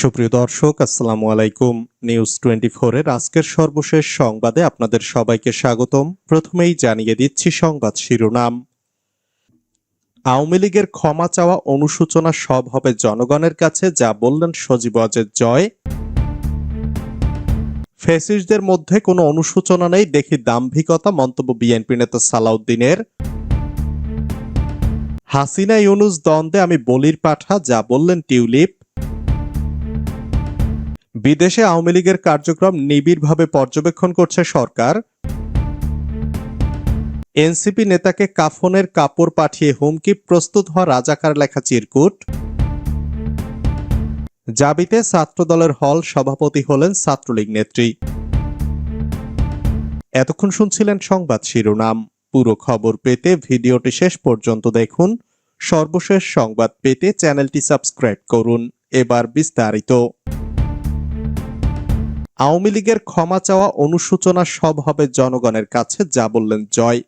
সুপ্রিয় দর্শক, আসসালামু আলাইকুম। নিউজ টোয়েন্টি এর আজকের সর্বশেষ সংবাদে আপনাদের সবাইকে স্বাগতম। প্রথমেই জানিয়ে দিচ্ছি সংবাদ শিরোনাম। আওয়ামী লীগের ক্ষমা চাওয়া অনুশোচনা সব হবে জনগণের কাছে, যা বললেন সজীব অজের জয়। ফেসিসদের মধ্যে কোনো অনুশোচনা নেই, দেখি দাম্ভিকতা, মন্তব্য বিএনপি নেতা সালাউদ্দিনের। হাসিনা ইউনুস দ্বন্দ্বে আমি বলির পাঠা, যা বললেন টিউলিপ। বিদেশে আওয়ামী লীগের কার্যক্রম নিবিড়ভাবে পর্যবেক্ষণ করছে সরকার। এনসিপি নেতাকে কাফনের কাপড় পাঠিয়ে হুমকি প্রস্তুত হওয়া রাজাকার লেখা চিরকুট। জাবিতে ছাত্রদলের হল সভাপতি হলেন ছাত্রলীগ নেত্রী। এতক্ষণ শুনছিলেন সংবাদ শিরোনাম। পুরো খবর পেতে ভিডিওটি শেষ পর্যন্ত দেখুন। সর্বশেষ সংবাদ পেতে চ্যানেলটি সাবস্ক্রাইব করুন। এবার বিস্তারিত। আওয়ামী লীগের ক্ষমা চাওয়া অনুশোচনা সব হবে জনগণের কাছে, যা বললেন জয়।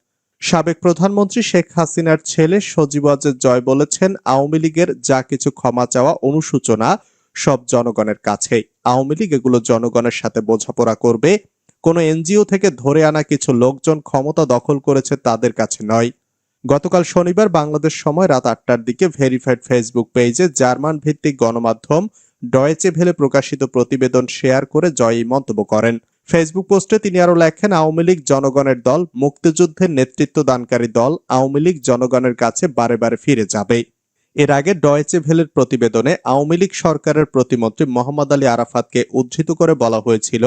সাবেক প্রধানমন্ত্রী শেখ হাসিনার ছেলে সজীব ওয়াজেদ জয় বলেছেন, আওয়ামী লীগের যা কিছু ক্ষমা চাওয়া অনুশোচনা সব জনগণের কাছে। আওয়ামী লীগ এগুলো জনগণের সাথে বোঝাপড়া করবে। কোনো এনজিও থেকে ধরে আনা কিছু লোকজন ক্ষমতা দখল করেছে তাদের কাছে নয়। গতকাল শনিবার বাংলাদেশ সময় রাত আটটার দিকে ভেরিফাইড ফেসবুক পেজে জার্মান ভিত্তিক গণমাধ্যম ডয়েচে ভেলে প্রকাশিত প্রতিবেদন শেয়ার করে জয়ী মন্তব্য করেন। ফেসবুক পোস্টে তিনি আরও লেখেন, আওয়ামী লীগ জনগণের দল, মুক্তিযুদ্ধের নেতৃত্ব দানকারী দল, আওয়ামী লীগ জনগণের কাছে বারে বারে ফিরে যাবে। এর আগে ডয়েচে ভেলের প্রতিবেদনে আওয়ামী লীগ সরকারের প্রতিমন্ত্রী মোহাম্মদ আলী আরাফাতকে উদ্ধৃত করে বলা হয়েছিল,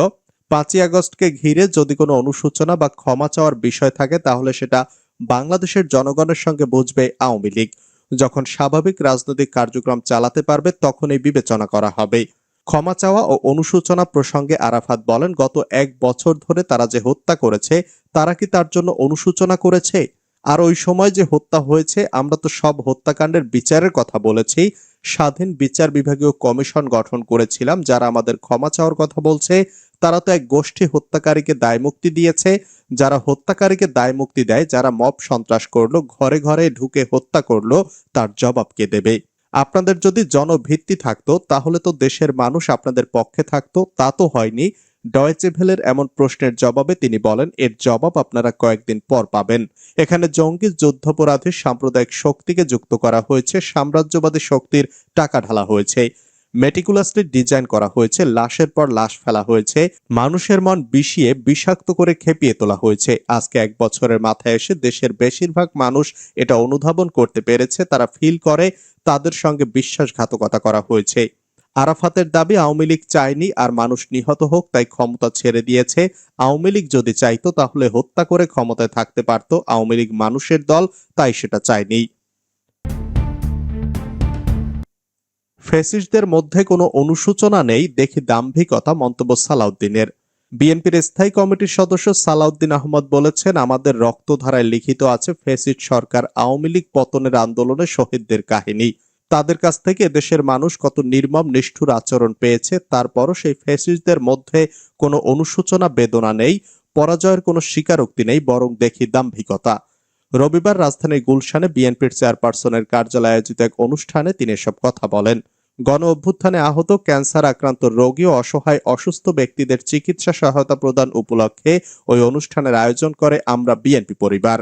পাঁচই আগস্টকে ঘিরে যদি কোনো অনুশোচনা বা ক্ষমা চাওয়ার বিষয় থাকে, তাহলে সেটা বাংলাদেশের জনগণের সঙ্গে বুঝবে আওয়ামী লীগ। যখন স্বাভাবিক রাজনৈতিক কার্যক্রম চালাতে পারবে, তখন এই বিবেচনা করা হবে। ক্ষমা চাওয়া ও অনুশোচনা প্রসঙ্গে আরাফাত বলেন, গত এক বছর ধরে তারা যে হত্যা করেছে, তারা কি তার জন্য অনুশোচনা করেছে? আর ওই সময় যে হত্যা হয়েছে, আমরা তো সব হত্যাকাণ্ডের বিচারের কথা বলেছি। স্বাধীন বিচার বিভাগীয় কমিশন গঠন করেছিলাম, যারা আমাদের ক্ষমা চাওয়ার কথা বলছে। তারা তো এক গোষ্ঠী হত্যাকারীকে দায়মুক্তি দিয়েছে। যারা হত্যাকারীকে দায় মুক্তি দেয়, যারা মব সন্ত্রাস করল, ঘরে ঘরে ঢুকে হত্যা করল, তার জবাব কে দেবে? আপনাদের যদি জনভিত্তি থাকতো, তাহলে তো দেশের মানুষ আপনাদের পক্ষে থাকতো, তা তো হয়নি। ডয়েচে ভেলের এমন প্রশ্নের জবাবে তিনি বলেন, এর জবাব আপনারা কয়েকদিন পর পাবেন। এখানে জঙ্গি যুদ্ধাপরাধী সাম্প্রদায়িক শক্তিকে যুক্ত করা হয়েছে, সাম্রাজ্যবাদী শক্তির টাকা ঢালা হয়েছে। মেটিকুলাসলি ডিজাইন করা হয়েছে, লাশের পর লাশ ফেলা হয়েছে, মানুষের মন বিষিয়ে বিষাক্ত করে খেপিয়ে তোলা হয়েছে। আজকে এক বছরের মাথায় এসে দেশের বেশিরভাগ মানুষ এটা অনুধাবন করতে পেরেছে, তারা ফিল করে, তাদের সঙ্গে বিশ্বাসঘাতকতা করা হয়েছে। আরাফাতের দাবি, আওয়ামী লীগ চায়নি আর মানুষ নিহত হোক, তাই ক্ষমতা ছেড়ে দিয়েছে। আওয়ামী লীগ যদি চাইতো, তাহলে হত্যা করে ক্ষমতায় থাকতে পারত। আওয়ামী লীগ মানুষের দল, তাই সেটা চায়নি। ফেসিস্টদের মধ্যে কোনো অনুশোচনা নেই, দেখি দাম্ভিকতা মন্তব্য সালাউদ্দিনের। বিএনপির স্থায়ী কমিটির সদস্য সালাউদ্দিন আহমদ বলেছেন, আমাদের রক্তধারায় লিখিত আছে ফেসিস্ট সরকার আওয়ামী লীগ পতনের আন্দোলনে শহীদদের কাহিনী। তাদের কাছ থেকে দেশের মানুষ কত নির্মম, নিষ্ঠুর আচরণ পেয়েছে, তারপরও সেই ফেসিস্টদের মধ্যে কোনো অনুশোচনা, বেদনা নেই, পরাজয়ের কোনো স্বীকারোক্তি নেই, বরং দেখি দাম্ভিকতা। রবিবার রাজধানীর গুলশানে বিএনপির চেয়ারপারসনের কার্যালয়ে আয়োজিত এক অনুষ্ঠানে তিনি এসব কথা বলেন। গণ অভ্যুত্থানে আহত ক্যান্সার আক্রান্ত রোগী ও অসহায় অসুস্থ ব্যক্তিদের চিকিৎসা সহায়তা প্রদান উপলক্ষে ওই অনুষ্ঠানের আয়োজন করে আমরা বিএনপি পরিবার।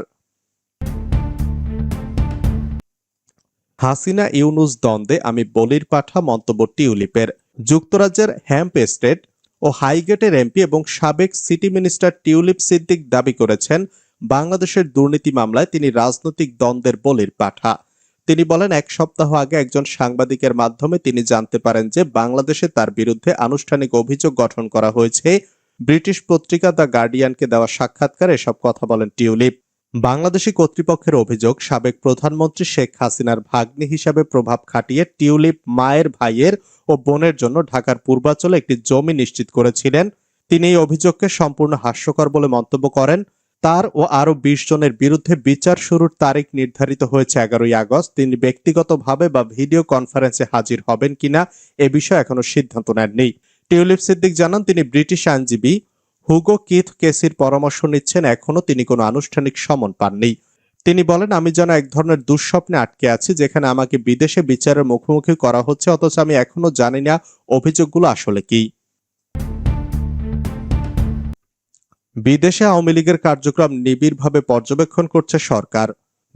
হাসিনা ইউনুস দ্বন্দ্বে আমি বলির পাঠা মন্তব্য টিউলিপের। যুক্তরাজ্যের হ্যাম্প এস্টেট ও হাইগেটের এমপি এবং সাবেক সিটি মিনিস্টার টিউলিপ সিদ্দিক দাবি করেছেন, বাংলাদেশের দুর্নীতি মামলায় তিনি রাজনৈতিক দ্বন্দ্বের বলির পাঠা। তিনি বলেন, এক সপ্তাহ আগে একজন সাংবাদিকের মাধ্যমে তিনি জানতে পারেন যে বাংলাদেশে তার বিরুদ্ধে আনুষ্ঠানিক অভিযোগ গঠন করা হয়েছে। ব্রিটিশ পত্রিকা দ্য গার্ডিয়ানকে দেওয়া সাক্ষাৎকার এসব কথা বলেন টিউলিপ। বাংলাদেশি কর্তৃপক্ষের অভিযোগ, সাবেক প্রধানমন্ত্রী শেখ হাসিনার ভাগ্নি হিসাবে প্রভাব খাটিয়ে টিউলিপ মায়ের ভাইয়ের ও বোনের জন্য ঢাকার পূর্বাঞ্চলে একটি জমি নিশ্চিত করেছিলেন। তিনি এই অভিযোগকে সম্পূর্ণ হাস্যকর বলে মন্তব্য করেন। তার ও আরও বিশ জনের বিরুদ্ধে বিচার শুরুর তারিখ নির্ধারিত হয়েছে এগারোই আগস্ট। তিনি ব্যক্তিগতভাবে বা ভিডিও কনফারেন্সে হাজির হবেন কিনা এ বিষয়ে এখনও সিদ্ধান্ত নেননি। টিউলিপ সিদ্দিক জানান, তিনি ব্রিটিশ আইনজীবী। হুগো কিথ কেসির পরামর্শ নিচ্ছেন, এখনও তিনি কোনো আনুষ্ঠানিক সমন পাননি। তিনি বলেন, আমি যেন এক ধরনের দুঃস্বপ্নে আটকে আছি, যেখানে আমাকে বিদেশে বিচারের মুখোমুখি করা হচ্ছে, অথচ আমি এখনও জানি না অভিযোগগুলো আসলে কি। বিদেশে আওয়ামী লীগের কার্যক্রম নিবিড়ভাবে পর্যবেক্ষণ করছে সরকার।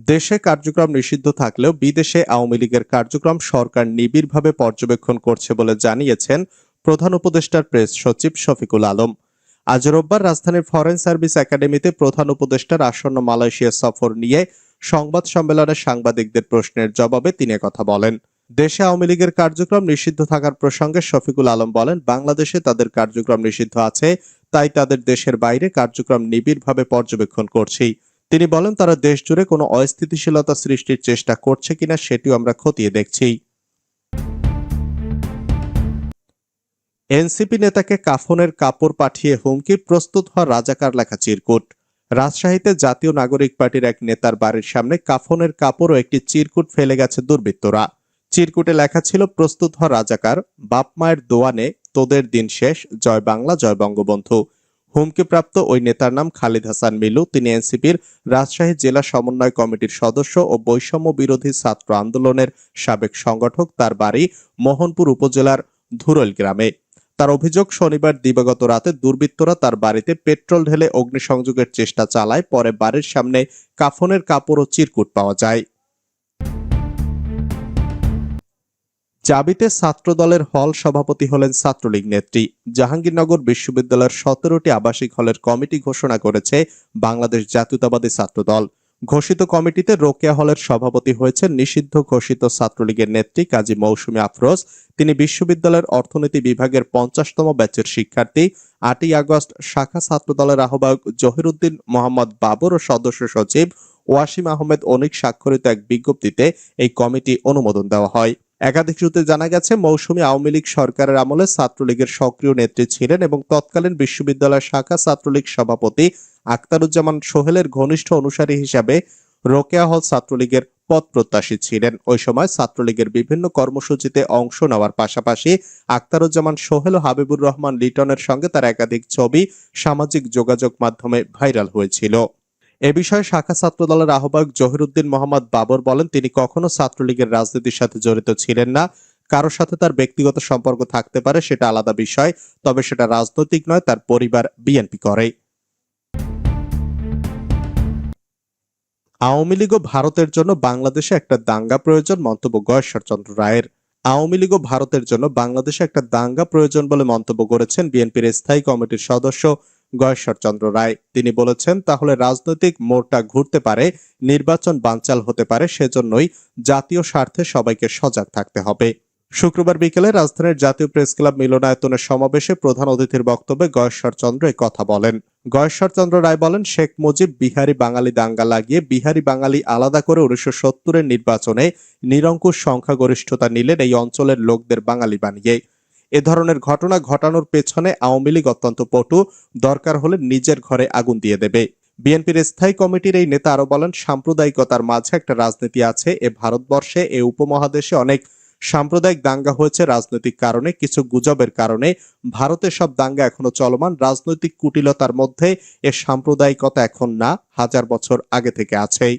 দেশে কার্যক্রম নিষিদ্ধ থাকলেও বিদেশে আওয়ামী লীগের কার্যক্রম সরকার নিবিড়ভাবে পর্যবেক্ষণ করছে বলে জানিয়েছেন প্রধান উপদেষ্টার প্রেস সচিব শফিকুল আলম। আজ রোববার রাজধানীর ফরেন সার্ভিস একাডেমিতে প্রধান উপদেষ্টার আসন্ন মালয়েশিয়া সফর নিয়ে সংবাদ সম্মেলনে সাংবাদিকদের প্রশ্নের জবাবে তিনি কথা বলেন। দেশে আওয়ামী লীগের কার্যক্রম নিষিদ্ধ থাকার প্রসঙ্গে শফিকুল আলম বলেন, বাংলাদেশে তাদের কার্যক্রম নিষিদ্ধ আছে, তাই তাদের দেশের বাইরে কার্যক্রম নিবিড়ভাবে পর্যবেক্ষণ করছি। তিনি বলেন, তারা দেশ জুড়ে কোনো অস্থিতিশীলতা সৃষ্টির চেষ্টা করছে কিনা সেটিও আমরা খতিয়ে দেখছি। এনসিপি নেতাকে কাফনের কাপড় পাঠিয়ে হুমকি, প্রস্তুত হওয়া রাজাকার লেখা চিরকুট। রাজশাহীতে জাতীয় নাগরিক পার্টির এক নেতার বাড়ির সামনে কাফনের কাপড় ও একটি চিরকুট ফেলে গেছে দুর্বৃত্তরা। চিরকুটে লেখা ছিল, প্রস্তুত হওয়া রাজাকার, বাপ মায়ের দোয়ানে তোদের দিন শেষ, জয় বাংলা, জয় বঙ্গবন্ধু। হুমকিপ্রাপ্ত ওই নেতার নাম খালিদ হাসান মিলু। তিনি এনসিপির রাজশাহী জেলা সমন্বয় কমিটির সদস্য ও বৈষম্য বিরোধী ছাত্র আন্দোলনের সাবেক সংগঠক। তার বাড়ি মোহনপুর উপজেলার ধুরল গ্রামে। তার অভিযোগ, শনিবার দিবাগত রাতে দুর্বৃত্তরা তার বাড়িতে পেট্রোল ঢেলে অগ্নিসংযোগের চেষ্টা চালায়। পরে বাড়ির সামনে কাফনের কাপড় ও চিরকুট পাওয়া যায়। জাবিতে ছাত্রদলের হল সভাপতি হলেন ছাত্রলীগ নেত্রী। জাহাঙ্গীরনগর বিশ্ববিদ্যালয়ের সতেরোটি আবাসিক হলের কমিটি ঘোষণা করেছে বাংলাদেশ জাতীয়তাবাদী ছাত্রদল। ঘোষিত কমিটিতে রোকেয়া হলের সভাপতি হয়েছেন নিষিদ্ধ ঘোষিত ছাত্রলীগের নেত্রী কাজী মৌসুমী আফরোজ। তিনি বিশ্ববিদ্যালয়ের অর্থনীতি বিভাগের পঞ্চাশতম ব্যাচের শিক্ষার্থী। আটই আগস্ট শাখা ছাত্রদলের আহ্বায়ক জহিরুদ্দিন মোহাম্মদ বাবর ও সদস্য সচিব ওয়াসিম আহমেদ অনিক স্বাক্ষরিত এক বিজ্ঞপ্তিতে এই কমিটি অনুমোদন দেওয়া হয়। একাধিক সূত্রে জানা গেছে, মৌসুমী আওয়ামী লীগ সরকারের আমলে ছাত্রলীগের সক্রিয় নেত্রী ছিলেন এবং তৎকালীন বিশ্ববিদ্যালয় শাখা ছাত্রলীগ সভাপতি আক্তারুজ্জামান সোহেলের ঘনিষ্ঠ অনুসারী হিসাবে রোকেয়া হল ছাত্রলীগের পদ প্রত্যাশী ছিলেন। ওই সময় ছাত্রলীগের বিভিন্ন কর্মসূচিতে অংশ নেওয়ার পাশাপাশি আক্তারুজ্জামান সোহেল ও হাবিবুর রহমান লিটনের সঙ্গে তার একাধিক ছবি সামাজিক যোগাযোগ মাধ্যমে ভাইরাল হয়েছিল। এ বিষয়ে শাখা ছাত্র দলের আহ্বায়ক জহিরুদ্দিন মোহাম্মদ বাবর বলেন, তিনি কখনো ছাত্রলীগের রাজনীতির সাথে জড়িত ছিলেন না। কারোর সাথে তার ব্যক্তিগত সম্পর্ক থাকতে পারে, সেটা আলাদা বিষয়, তবে সেটা রাজনৈতিক নয়, তার পরিবার বিএনপি করে। আওয়ামী লীগ ভারতের জন্য বাংলাদেশে একটা দাঙ্গা প্রয়োজন মন্তব্য গয়েশ্বরচন্দ্র রায়ের। আওয়ামী লীগ ভারতের জন্য বাংলাদেশে একটা দাঙ্গা প্রয়োজন বলে মন্তব্য করেছেন বিএনপির স্থায়ী কমিটির সদস্য গয়েশ্বরচন্দ্র রায়। তিনি বলেছেন, তাহলে রাজনৈতিক মোড়টা ঘুরতে পারে, নির্বাচন বানচাল হতে পারে, সেজন্যই জাতীয় স্বার্থে সবাইকে সজাগ থাকতে হবে। শুক্রবার বিকেলে রাজধানীর জাতীয় প্রেস ক্লাব মিলনায়তনের সমাবেশে প্রধান অতিথির বক্তব্যে গয়েশ্বরচন্দ্র কথা বলেন। গয়েশ্বরচন্দ্র রায় বলেন, শেখ মুজিব বিহারি বাঙালি দাঙ্গা লাগিয়ে বিহারি বাঙালি আলাদা করে উনিশশো সত্তরের নির্বাচনে নিরঙ্কুশ সংখ্যাগরিষ্ঠতা নিলেন এই অঞ্চলের লোকদের বাঙালি বানিয়ে। এ ধরনের ঘটনা ঘটানোর পেছনে আওয়ামী লীগ অত্যন্ত পটু। দরকার হলে নিজের ঘরে আগুন দিয়ে দেবে। বিএনপির স্থায়ী কমিটির এই নেতা আরও বলেন, সাম্প্রদায়িকতার মাঝে একটা রাজনীতি আছে, এ ভারতবর্ষে, এ উপমহাদেশে অনেক সাম্প্রদায়িক দাঙ্গা হয়েছে রাজনৈতিক কারণে, কিছু গুজবের কারণে। ভারতের সব দাঙ্গা এখনও চলমান, রাজনৈতিক কুটিলতার মধ্যে এ সাম্প্রদায়িকতা এখন না, হাজার বছর আগে থেকে আছেই।